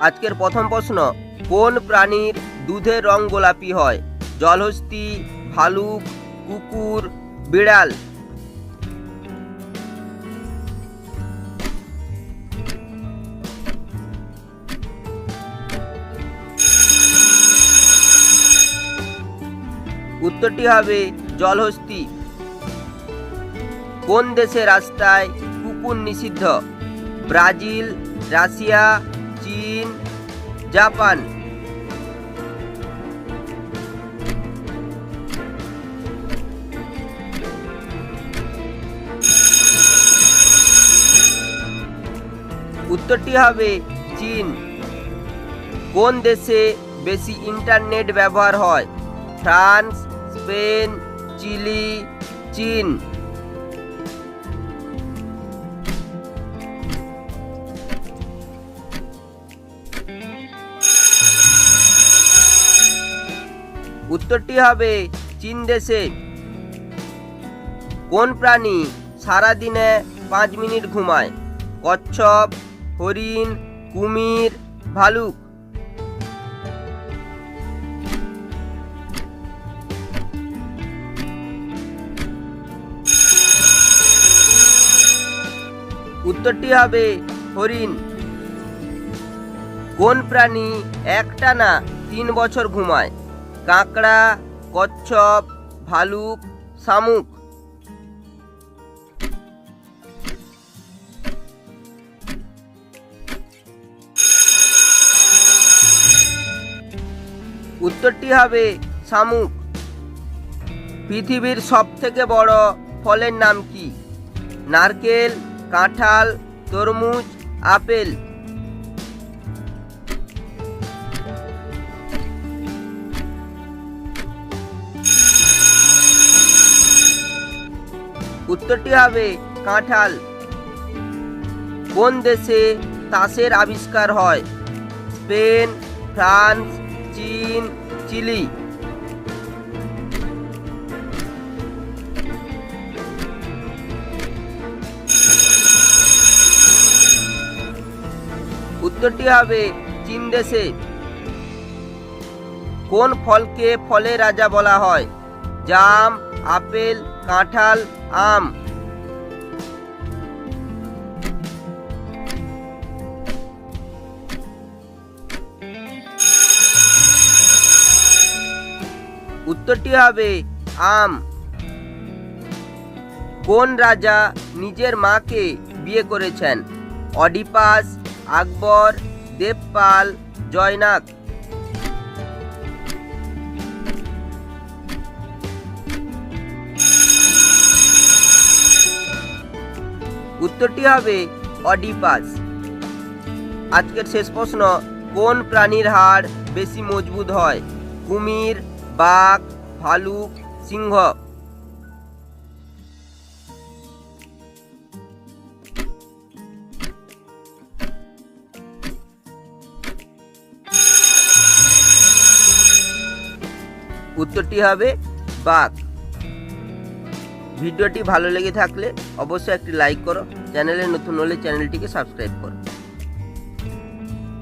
আজকের প্রথম প্রশ্ন, কোন প্রাণীর দুধের রং গোলাপি হয়? জলহস্তি, ভালুক, কুকুর, বিড়াল। উত্তরটি হবে জলহস্তি। কোন দেশের রাস্তায় কুকুর নিষিদ্ধ? ব্রাজিল, রাশিয়া চীন, জাপান। উত্তরটি হবে চীন। কোন দেশে বেশি ইন্টারনেট ব্যবহার হয়? ফ্রান্স, স্পেন, চিলি, চীন। উত্তরটি হবে চীন দেশে। কোন প্রাণী সারাদিনে পাঁচ মিনিট ঘুমায়? কচ্ছপ, হরিণ, কুমির, ভালুক। উত্তরটি হবে হরিণ। কোন প্রাণী একটানা তিন বছর ঘুমায়? কাঁকড়া, কচ্ছপ, ভালুক, শামুক। উত্তরটি হবে শামুক। পৃথিবীর সব থেকে বড় ফলের নাম কি? নারকেল, কাঁঠাল, তরমুজ, আপেল। উত্তরটি হবে কাঁঠাল। কোন দেশে তাসের আবিষ্কার হয়? স্পেন, ফ্রান্স, চীন, চিলি। উত্তরটি হবে চীন দেশে। কোন ফলকে ফলের রাজা বলা হয়? জাম, আপেল কাঁঠাল, আম। উত্তরটি হবে আম। কোন রাজা নিজের মাকে বিয়ে করেছেন? অডিপাস, আকবর, দেবপাল জয়নাক উত্তরটি হবে অডিপাস। আজকের শেষ প্রশ্ন, কোন প্রাণীর হাড় বেশি মজবুত হয়? কুমির, বাঘ, ভালুক, সিংহ। উত্তরটি হবে বাঘ। ভিডিওটি ভালো লেগে থাকলে অবশ্যই একটি লাইক করো চ্যানেলে নতুন হলে চ্যানেলটিকে সাবস্ক্রাইব করো।